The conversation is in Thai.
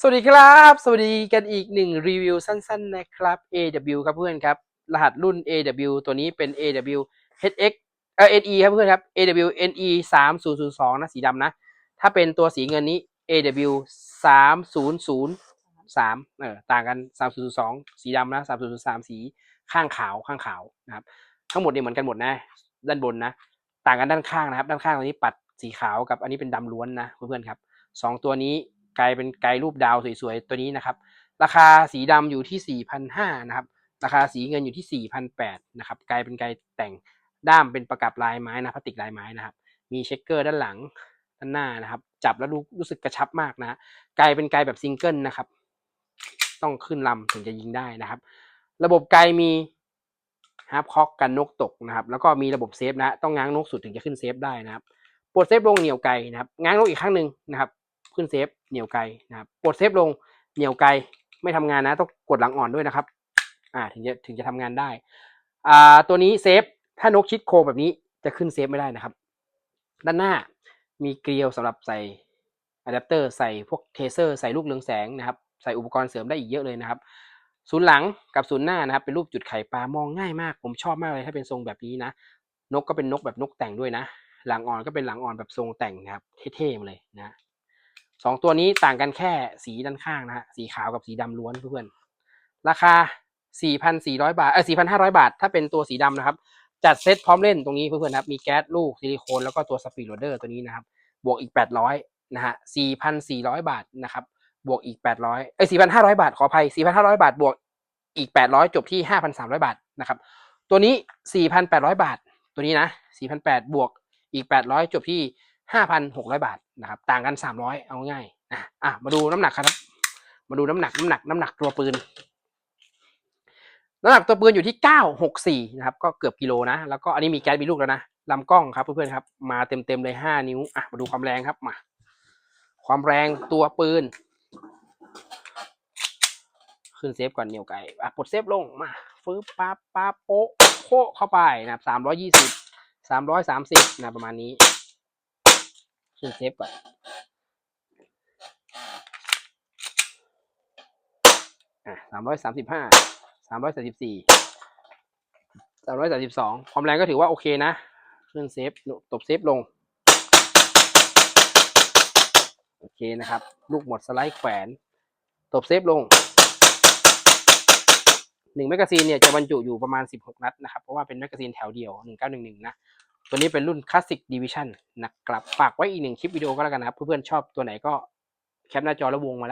สวัสดีครับ สวัสดีกันอีกหนึ่งรีวิวสั้นๆนะครับ AW ครับเพื่อนครับ รหัสรุ่น AW ตัวนี้เป็น AW HX เอ่อ NE ครับเพื่อนครับ AW NE 3002นะสีดำนะ ถ้าเป็นตัวสีเงินนี้ AW 3003เออต่างกัน 3002 สีดำนะ 3003 สีข้างขาวข้างขาวนะครับทั้งหมดเนี่ยเหมือนกันหมดนะ ด้านบนนะ ต่างกันด้านข้างนะครับ ด้านข้างตรงนี้ปัดสีขาวกับอันนี้เป็นดำล้วนนะเพื่อนๆครับสองตัวนี้ กลายเป็นไกลรูปดาวสวยๆตัวนี้นะครับ ราคาสีดำอยู่ที่ 4,500นะครับ ราคาสีเงินอยู่ที่ 4,800นะครับกลายเป็นไกลแต่งด้ามเป็นประกับลายไม้นะพลาสติกลายไม้นะครับ มีเช็คเกอร์ด้านหลังด้านหน้านะครับ จับแล้วรู้รู้สึกกระชับมากนะไกลเป็นไกลแบบซิงเกิลนะครับ ต้องขึ้นลำถึงจะยิงได้นะครับ ระบบไกลมีฮาร์ปคอกกันนกตกนะครับ แล้วก็มีระบบเซฟนะ ต้องง้างนกสุดถึงจะขึ้นเซฟได้นะครับปลดเซฟลงเหนียวไกลนะครับ ง้างนกอีกครั้งหนึ่งนะครับ ขึ้นเซฟเหนี่ยวไกลนะครับปลดเซฟลงเหนี่ยวไกลไม่ทำงานนะต้องกดหลังอ่อนด้วยนะครับ อ่าถึงจะถึงจะทำงานได้ อ่าตัวนี้เซฟถ้านกชิดโคแบบนี้จะขึ้นเซฟไม่ได้นะครับ ด้านหน้ามีเกลียวสำหรับใส่อะแดปเตอร์ใส่พวกเทเซอร์ใส่ลูกเรืองแสงนะครับ ใส่อุปกรณ์เสริมได้อีกเยอะเลยนะครับศูนย์หลังกับศูนย์หน้านะครับ เป็นรูปจุดไข่ปลามองง่ายมาก ผมชอบมากเลยถ้าเป็นทรงแบบนี้นะ นกก็เป็นนกแบบนกแต่งด้วยนะ หลังอ่อนก็เป็นหลังอ่อนแบบทรงแต่งนะครับ เท่ๆมาเลยนะ สองตัวนี้ต่างกันแค่สีด้านข้างนะฮะสีขาวกับสีดำล้วนเพื่อนๆราคา 4,400 บาทเออ4,500 บาท ถ้าเป็นตัวสีดำนะครับ จัดเซตพร้อมเล่นตรงนี้เพื่อนๆครับ มีแก๊สลูกซิลิโคนแล้วก็ตัวสปีดโรเดอร์ตัวนี้นะครับ บวกอีก 800 นะฮะ 4,400 บาทนะครับ บวกอีก 800 เอ้ย 4,500 บาท ขออภัย 4,500 บาท บวกอีก 800 จบที่ 5,300 บาทนะครับ ตัวนี้ 4,800 บาท ตัวนี้นะ 4,800 บวกอีก 800 จบที่ 5,600 บาทนะครับต่างกัน 300 เอาง่ายนะอะมาดูน้ำหนักครับ มาดูน้ำหนักน้ำหนักน้ำหนักตัวปืนน้ำหนักตัวปืนอยู่ที่ 964 นะครับ ก็เกือบกิโลนะ แล้วก็อันนี้มีแก๊สมีลูกแล้วนะลำกล้องครับเพื่อนๆครับ มาเต็มๆเลย 5 นิ้ว อะ มาดูความแรงครับ มา ความแรงตัวปืน ขึ้นเซฟก่อนเหนียวไก่ อะ ปลดเซฟลง มา ฟื้บปั๊บปั๊บโป๊ะโคเข้าไปนะครับสามร้อยยี่สิบสามร้อยสามสิบนะประมาณนี้ เซฟก่อนอะสามร้อยสามสิบห้าสามร้อยสามสิบสี่สามร้อยสามสิบสองความแรงก็ถือว่าโอเคนะขึ้นเซฟตบเซฟลง โอเคนะครับ ลูกหมดสไลด์แขวน ตบเซฟลงหนึ่งแมกกาซีนเนี่ยจะบรรจุอยู่ประมาณ 16 นัดนะครับ เพราะว่าเป็นแมกกาซีนแถวเดียว 1911 นะ ตัวนี้เป็นรุ่นคลาสสิกดิวิชั่นนะครับ ฝากไว้อีกหนึ่งคลิปวิดีโอก็แล้วกันนะครับ เพื่อนๆชอบตัวไหนก็แคปหน้าจอแล้ววงมาแล้ว